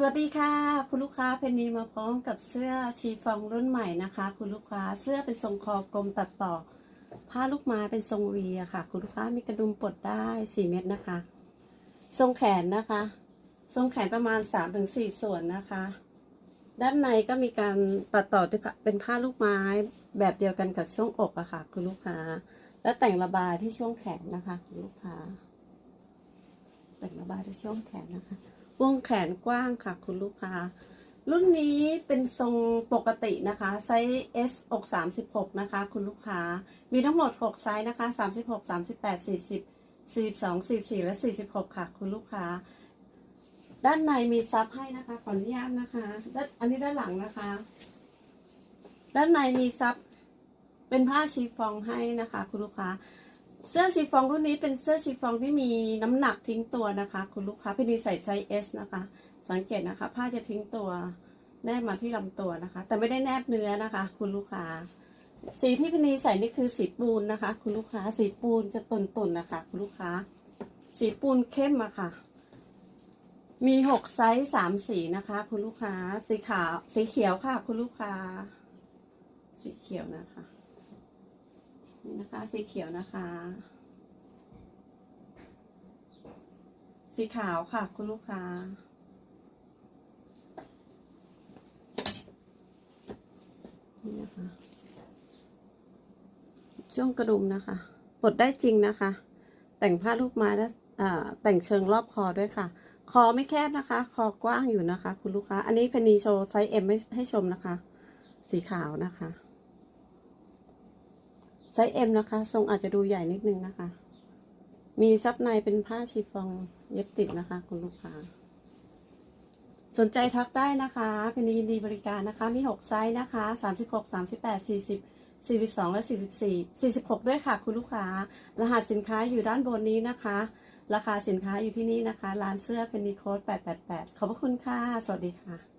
สวัสดีค่ะ คุณลูกค้าเพนนีมาพร้อมกับเสื้อชีฟองรุ่นใหม่นะคะ คุณลูกค้าเสื้อเป็นทรงคอกลมตัดต่อ ผ้าลูกไม้เป็นทรงวีอะค่ะ คุณลูกค้ามีกระดุมปลดได้สี่เม็ดนะคะ ทรงแขนนะคะ ทรงแขนประมาณสามถึงสี่ส่วนนะคะ ด้านในก็มีการตัดต่อเป็นผ้าลูกไม้แบบเดียวกันกับช่วงอกอะค่ะ คุณลูกค้า และแต่งระบายที่ช่วงแขนนะคะ คุณลูกค้า แต่งระบายที่ช่วงแขนนะคะ วงแขนกว้างค่ะ คุณลูกค้า รุ่นนี้เป็นทรงปกตินะคะ ไซส์ S อก36 นะคะ คุณลูกค้า มีทั้งหมด 6 ไซส์นะคะ 36 38 40 42 44 และ 46 ค่ะ คุณลูกค้า ด้านในมีซับให้นะคะ ขออนุญาตนะคะด้านอันนี้ด้านหลังนะคะ ด้านในมีซับเป็นผ้าชีฟองให้นะคะ คุณลูกค้า เสื้อชีฟองรุ่นนี้เป็นเสื้อชีฟองที่มีน้ำหนักทิ้งตัวนะคะ คุณลูกค้าพี่นีใส่ไซส์ S นะคะ สังเกตนะคะ ผ้าจะทิ้งตัวแนบมาที่ลำตัวนะคะ แต่ไม่ได้แนบเนื้อนะคะ คุณลูกค้า สีที่พี่นีใส่นี่คือสีปูนนะคะ คุณลูกค้าสีปูนจะตุ่นๆนะคะ คุณลูกค้า สีปูนเข้มอะค่ะ มีหกไซส์สามสีนะคะ คุณลูกค้า สีขาวสีเขียวค่ะ คุณลูกค้า สีเขียวนะคะ นะคะ สีเขียวนะคะ สีขาวค่ะ คุณลูกค้า นี่นะคะ ช่วงกระดุมนะคะ ปลดได้จริงนะคะ แต่งผ้าลูกไม้และแต่งเชิงรอบคอด้วยค่ะ คอไม่แคบนะคะ คอกว้างอยู่นะคะ คุณลูกค้า อันนี้เพนนีโชว์ไซส์เอ็มให้ชมนะคะ สีขาวนะคะ ไซส์ M นะคะ ทรงอาจจะดูใหญ่นิดนึงนะคะ มีซับในเป็นผ้าชีฟองเย็บติดนะคะ คุณลูกค้า สนใจทักได้นะคะ เป็นยินดีบริการนะคะ มี 6 ไซส์นะคะ36 38 40 42 และ 44 46 ด้วยค่ะ คุณลูกค้า รหัสสินค้าอยู่ด้านบนนี้นะคะ ราคาสินค้าอยู่ที่นี่นะคะ ร้านเสื้อเพนนีโค้ด888 ขอบพระคุณค่ะ สวัสดีค่ะ